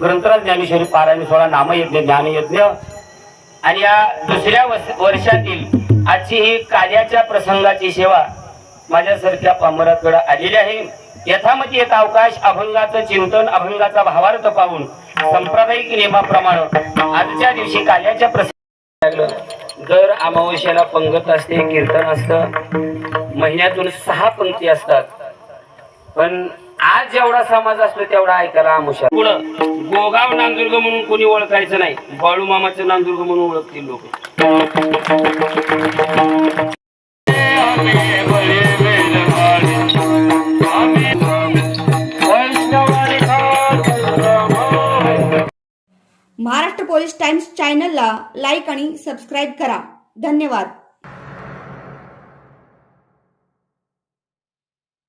ग्रंथराज ज्ञानेश्वरी पारायण सोळा नामयज्ञ ज्ञानयज्ञ आणि या दुसऱ्या वर्षातील आजची ही कार्याच्या प्रसंगाची सेवा माझ्यासारख्या पामराकडे आलेली आहे. यथामती येत अवकाश अभंगाचं चिंतन अभंगाचा भावार्थ पाहून सांप्रदायिक नियमाप्रमाणे आजच्या दिवशी कार्याच्या प्रसंग लागलं. दर अमावस्याला पंगत असते कीर्तन असतं. महिन्यातून सहा पंक्ती असतात. पण आज जेवढा समाज असतो तेवढा ऐकायला आमुषा पुढं गोगाव नांदुर्ग म्हणून कोणी ओळखायचं नाही. बाळू मामाचं नांदुर्ग म्हणून ओळखतील लोक. महाराष्ट्र पोलीस टाइम्स चॅनलला लाईक आणि सबस्क्राईब करा. धन्यवाद.